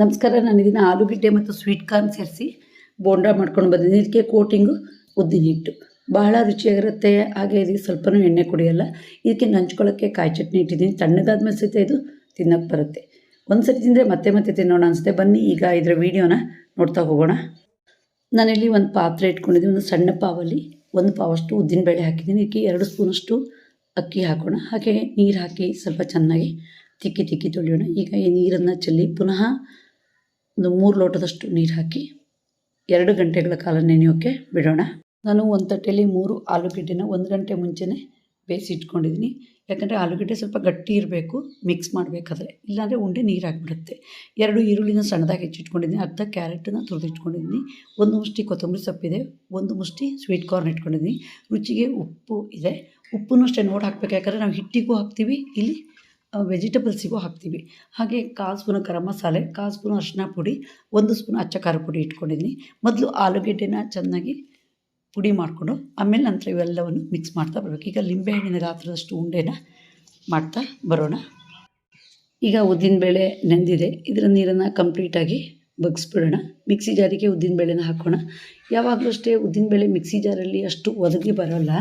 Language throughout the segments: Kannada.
ನಮಸ್ಕಾರ ನಾನು ಇದನ್ನು ಆಲೂಗಡ್ಡೆ ಮತ್ತು ಸ್ವೀಟ್ ಕಾರ್ನ್ ಸೇರಿಸಿ ಬೋಂಡ ಮಾಡ್ಕೊಂಡು ಬಂದಿದ್ದೀನಿ. ಇದಕ್ಕೆ ಕೋಟಿಂಗು ಉದ್ದಿನ ಹಿಟ್ಟು. ಬಹಳ ರುಚಿಯಾಗಿರುತ್ತೆ, ಹಾಗೆ ಇದಕ್ಕೆ ಸ್ವಲ್ಪನೂ ಎಣ್ಣೆ ಕುಡಿಯೋಲ್ಲ. ಇದಕ್ಕೆ ನಂಚ್ಕೊಳ್ಳೋಕ್ಕೆ ಕಾಯಿ ಚಟ್ನಿ ಇಟ್ಟಿದ್ದೀನಿ. ತಣ್ಣಗಾದ್ಮೇಲೆ ಸಹಿತ ಇದು ತಿನ್ನೋಕ್ಕೆ ಬರುತ್ತೆ. ಒಂದು ಸರಿ ತಿಂದರೆ ಮತ್ತೆ ಮತ್ತೆ ತಿನ್ನೋಣ ಅನಿಸುತ್ತೆ. ಬನ್ನಿ, ಈಗ ಇದರ ವೀಡಿಯೋನ ನೋಡ್ತಾ ಹೋಗೋಣ. ನಾನಿಲ್ಲಿ ಒಂದು ಪಾತ್ರೆ ಇಟ್ಕೊಂಡಿದ್ದೀನಿ. ಒಂದು ಸಣ್ಣ ಪಾವಲ್ಲಿ ಒಂದು ಪಾವಷ್ಟು ಉದ್ದಿನಬೇಳೆ ಹಾಕಿದ್ದೀನಿ. ಇದಕ್ಕೆ ಎರಡು ಸ್ಪೂನಷ್ಟು ಅಕ್ಕಿ ಹಾಕೋಣ. ಹಾಗೆ ನೀರು ಹಾಕಿ ಸ್ವಲ್ಪ ಚೆನ್ನಾಗಿ ತಿಕ್ಕಿ ತಿಕ್ಕಿ ತೊಳೆಯೋಣ. ಈಗ ಈ ನೀರನ್ನು ಚೆಲ್ಲಿ ಪುನಃ ಒಂದು ಮೂರು ಲೋಟದಷ್ಟು ನೀರು ಹಾಕಿ ಎರಡು ಗಂಟೆಗಳ ಕಾಲ ನೆನೆಯೋಕ್ಕೆ ಬಿಡೋಣ. ನಾನು ಒಂದು ತಟ್ಟೆಯಲ್ಲಿ ಮೂರು ಆಲೂಗಡ್ಡೆನ ಒಂದು ಗಂಟೆ ಮುಂಚೆನೇ ಬೇಯಿಸಿ ಇಟ್ಕೊಂಡಿದ್ದೀನಿ. ಯಾಕಂದರೆ ಆಲೂಗಡ್ಡೆ ಸ್ವಲ್ಪ ಗಟ್ಟಿ ಇರಬೇಕು ಮಿಕ್ಸ್ ಮಾಡಬೇಕಾದ್ರೆ. ಇಲ್ಲಾಂದರೆ ಉಂಡೆ ನೀರು ಹಾಕ್ಬಿಡುತ್ತೆ ಎರಡು ಈರುಳ್ಳಿನ ಸಣ್ಣದಾಗಿ ಹೆಚ್ಚಿಟ್ಕೊಂಡಿದ್ದೀನಿ ಅರ್ಧ ಕ್ಯಾರೆಟನ್ನ ತುರಿದಿಟ್ಕೊಂಡಿದ್ದೀನಿ ಒಂದು ಮುಷ್ಟಿ ಕೊತ್ತಂಬರಿ ಸೊಪ್ಪಿದೆ ಒಂದು ಮುಷ್ಟಿ ಸ್ವೀಟ್ ಕಾರ್ನ್ ಇಟ್ಕೊಂಡಿದ್ದೀನಿ. ರುಚಿಗೆ ಉಪ್ಪು ಇದೆ. ಉಪ್ಪನ್ನು ಅಷ್ಟೇ ನೋಡಿ ಹಾಕ್ಬೇಕು. ಯಾಕಂದರೆ ನಾವು ಹಿಟ್ಟಿಗೂ ಹಾಕ್ತೀವಿ. ಇಲ್ಲಿ ವೆಜಿಟೇಬಲ್ಸಿಗೂ ಹಾಕ್ತೀವಿ. ಹಾಗೆ ಕಾಲು ಸ್ಪೂನು ಗರಂ ಮಸಾಲೆ ಕಾಲು ಸ್ಪೂನು ಅರಿಶಿನ ಪುಡಿ, ಒಂದು ಸ್ಪೂನ್ ಅಚ್ಚ ಖಾರ ಪುಡಿ ಇಟ್ಕೊಂಡಿದ್ದೀನಿ. ಮೊದಲು ಆಲೂಗೆಡ್ಡೆನ ಚೆನ್ನಾಗಿ ಪುಡಿ ಮಾಡಿಕೊಂಡು, ಆಮೇಲೆ ನಂತರ ಇವೆಲ್ಲವನ್ನು ಮಿಕ್ಸ್ ಮಾಡ್ತಾ ಬರಬೇಕು. ಈಗ ಲಿಂಬೆಹಣ್ಣಿನ ಗಾತ್ರದಷ್ಟು ಉಂಡೆನ ಮಾಡ್ತಾ ಬರೋಣ. ಈಗ ಉದ್ದಿನಬೇಳೆ ನೆಂದಿದೆ. ಇದರ ನೀರನ್ನು ಕಂಪ್ಲೀಟಾಗಿ ಬಗ್ಸ್ಬಿಡೋಣ. ಮಿಕ್ಸಿ ಜಾರಿಗೆ ಉದ್ದಿನಬೇಳೆನ ಹಾಕೋಣ. ಯಾವಾಗಲೂ ಅಷ್ಟೇ ಉದ್ದಿನಬೇಳೆ ಮಿಕ್ಸಿ ಜಾರಲ್ಲಿ ಅಷ್ಟು ಒದಗಿ ಬರೋಲ್ಲ.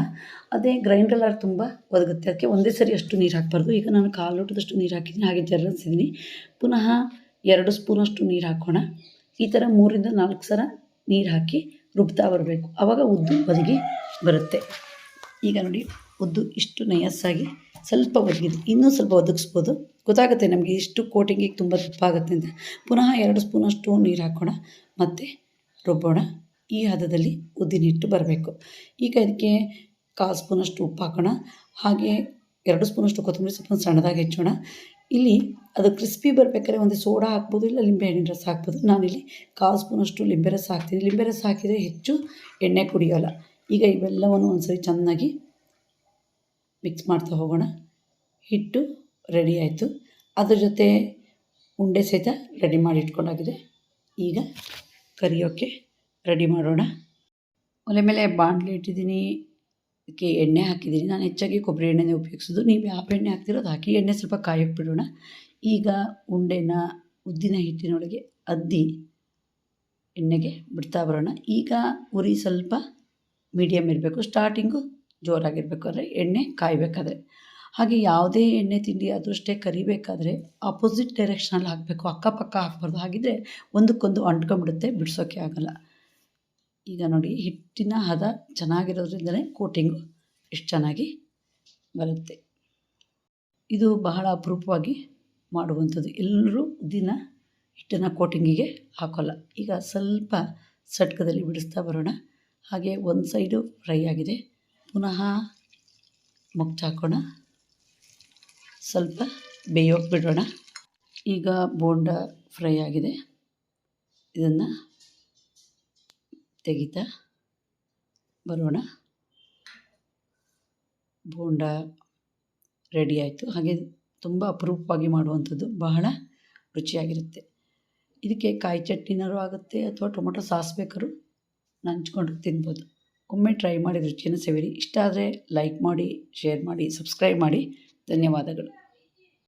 ಅದೇ ಗ್ರೈಂಡ್ರಲ್ಲಾದ್ರೆ ತುಂಬ ಒದಗುತ್ತೆ. ಅದಕ್ಕೆ ಒಂದೇ ಸರಿ ಅಷ್ಟು ನೀರು ಹಾಕ್ಬಾರ್ದು. ಈಗ ನಾನು ಕಾಲು ಲೋಟದಷ್ಟು ನೀರು ಹಾಕಿದ್ದೀನಿ. ಹಾಗೆ ಜರ್ರಿಸಿದ್ದೀನಿ ಪುನಃ ಎರಡು ಸ್ಪೂನಷ್ಟು ನೀರು ಹಾಕೋಣ. ಈ ಥರ ಮೂರಿಂದ ನಾಲ್ಕು ಸಲ ನೀರು ಹಾಕಿ ರುಬ್ತಾ ಬರಬೇಕು. ಆವಾಗ ಉದ್ದು ಒದಗಿ ಬರುತ್ತೆ. ಈಗ ನೋಡಿ, ಉದ್ದು ಇಷ್ಟು ನಯಸ್ಸಾಗಿ ಸ್ವಲ್ಪ ಒದಗಿದೆ. ಇನ್ನೂ ಸ್ವಲ್ಪ ಒದಗಿಸ್ಬೋದು. ಗೊತ್ತಾಗುತ್ತೆ ನಮಗೆ ಇಷ್ಟು ಕೋಟಿಂಗಿಗೆ ತುಂಬ ತುಪ್ಪ ಆಗುತ್ತೆ ಅಂತ. ಪುನಃ ಎರಡು ಸ್ಪೂನಷ್ಟು ನೀರು ಹಾಕೋಣ. ಮತ್ತು ರುಬ್ಬೋಣ. ಈ ಹದದಲ್ಲಿ ಉದ್ದಿನ ಹಿಟ್ಟು ಬರಬೇಕು. ಈಗ ಇದಕ್ಕೆ ಕಾಲು ಸ್ಪೂನಷ್ಟು ಉಪ್ಪು ಹಾಕೋಣ. ಹಾಗೆ ಎರಡು ಸ್ಪೂನಷ್ಟು ಕೊತ್ತಂಬರಿ ಸೊಪ್ಪನ್ನು ಸಣ್ಣದಾಗಿ ಹೆಚ್ಚೋಣ. ಇಲ್ಲಿ ಅದು ಕ್ರಿಸ್ಪಿ ಬರಬೇಕಾದ್ರೆ ಒಂದು ಸೋಡಾ ಹಾಕ್ಬೋದು, ಇಲ್ಲ ಲಿಂಬೆಹಣ್ಣಿನ ರಸ ಹಾಕ್ಬೋದು. ನಾನಿಲ್ಲಿ ಕಾಲು ಸ್ಪೂನಷ್ಟು ಲಿಂಬೆ ರಸ ಹಾಕ್ತೀನಿ. ಲಿಂಬೆ ರಸ ಹಾಕಿದರೆ ಹೆಚ್ಚು ಎಣ್ಣೆ ಕುಡಿಯೋಲ್ಲ. ಈಗ ಇವೆಲ್ಲವನ್ನು ಒಂದು ಸರಿ ಚೆನ್ನಾಗಿ ಮಿಕ್ಸ್ ಮಾಡ್ತಾ ಹೋಗೋಣ. ಹಿಟ್ಟು ರೆಡಿ ಆಯಿತು. ಅದ್ರ ಜೊತೆ ಉಂಡೆ ಸಹಿತ ರೆಡಿ ಮಾಡಿ ಇಟ್ಕೊಂಡಾಗಿದೆ. ಈಗ ಕರಿಯೋಕ್ಕೆ ರೆಡಿ ಮಾಡೋಣ. ಒಲೆ ಮೇಲೆ ಬಾಣಲೆ ಇಟ್ಟಿದ್ದೀನಿ. ಅದಕ್ಕೆ ಎಣ್ಣೆ ಹಾಕಿದ್ದೀನಿ. ನಾನು ಹೆಚ್ಚಾಗಿ ಕೊಬ್ಬರಿ ಎಣ್ಣೆನೇ ಉಪಯೋಗಿಸೋದು. ನೀವು ಯಾವ ಎಣ್ಣೆ ಹಾಕ್ತಿರೋದು ಹಾಕಿ. ಎಣ್ಣೆ ಸ್ವಲ್ಪ ಕಾಯೋಕ್ಕೆ ಬಿಡೋಣ ಈಗ ಉಂಡೆನ ಉದ್ದಿನ ಹಿಟ್ಟಿನೊಳಗೆ ಅದ್ದಿ ಎಣ್ಣೆಗೆ ಬಿಡ್ತಾ ಬರೋಣ. ಈಗ ಉರಿ ಸ್ವಲ್ಪ ಮೀಡಿಯಮ್ ಇರಬೇಕು. ಸ್ಟಾರ್ಟಿಂಗು ಜೋರಾಗಿರಬೇಕು. ಅಂದರೆ ಎಣ್ಣೆ ಕಾಯಬೇಕಾದ್ರೆ. ಹಾಗೆ ಯಾವುದೇ ಎಣ್ಣೆ ತಿಂಡಿ ಅದು ಅಷ್ಟೇ ಕರಿಬೇಕಾದ್ರೆ ಆಪೋಸಿಟ್ ಡೈರೆಕ್ಷನಲ್ಲಿ ಹಾಕಬೇಕು. ಅಕ್ಕಪಕ್ಕ ಹಾಕ್ಬಾರ್ದು. ಹಾಗಿದ್ರೆ ಒಂದಕ್ಕೊಂದು ಅಂಟ್ಕೊಂಡ್ಬಿಡುತ್ತೆ. ಬಿಡಿಸೋಕ್ಕೆ ಆಗೋಲ್ಲ. ಈಗ ನೋಡಿ ಹಿಟ್ಟಿನ ಹದ ಚೆನ್ನಾಗಿರೋದ್ರಿಂದಲೇ ಕೋಟಿಂಗು ಎಷ್ಟು ಚೆನ್ನಾಗಿ ಬರುತ್ತೆ. ಇದು ಬಹಳ ಅಪರೂಪವಾಗಿ ಮಾಡುವಂಥದ್ದು. ಎಲ್ಲರೂ ದಿನ ಹಿಟ್ಟನ್ನು ಕೋಟಿಂಗಿಗೆ ಹಾಕೋಲ್ಲ. ಈಗ ಸ್ವಲ್ಪ ಸಟ್ಕದಲ್ಲಿ ಬಿಡಿಸ್ತಾ ಬರೋಣ. ಹಾಗೆ ಒಂದು ಸೈಡು ಫ್ರೈ ಆಗಿದೆ. ಪುನಃ ಹಾಕೋಣ. ಸ್ವಲ್ಪ ಬೇಯೋಕೆ ಬಿಡೋಣ ಈಗ ಬೋಂಡ ಫ್ರೈ ಆಗಿದೆ. ಇದನ್ನು ತೆಗಿತಾ ಬರೋಣ. ಬೋಂಡ ರೆಡಿ ಆಯಿತು. ಹಾಗೆ ತುಂಬ ಅಪರೂಪವಾಗಿ ಮಾಡುವಂಥದ್ದು ಬಹಳ ರುಚಿಯಾಗಿರುತ್ತೆ. ಇದಕ್ಕೆ ಕಾಯಿ ಚಟ್ನಿನಾರು ಆಗುತ್ತೆ ಅಥವಾ ಟೊಮೊಟೊ ಸಾಸ್ ಬೇಕಾರು ನಂಚ್ಕೊಂಡು ತಿನ್ಬೋದು. ಒಮ್ಮೆ ಟ್ರೈ ಮಾಡಿ ರುಚಿಯನ್ನು ಸವಿರಿ. ಇಷ್ಟ ಆದರೆ ಲೈಕ್ ಮಾಡಿ ಶೇರ್ ಮಾಡಿ ಸಬ್ಸ್ಕ್ರೈಬ್ ಮಾಡಿ. ಧನ್ಯವಾದಗಳು.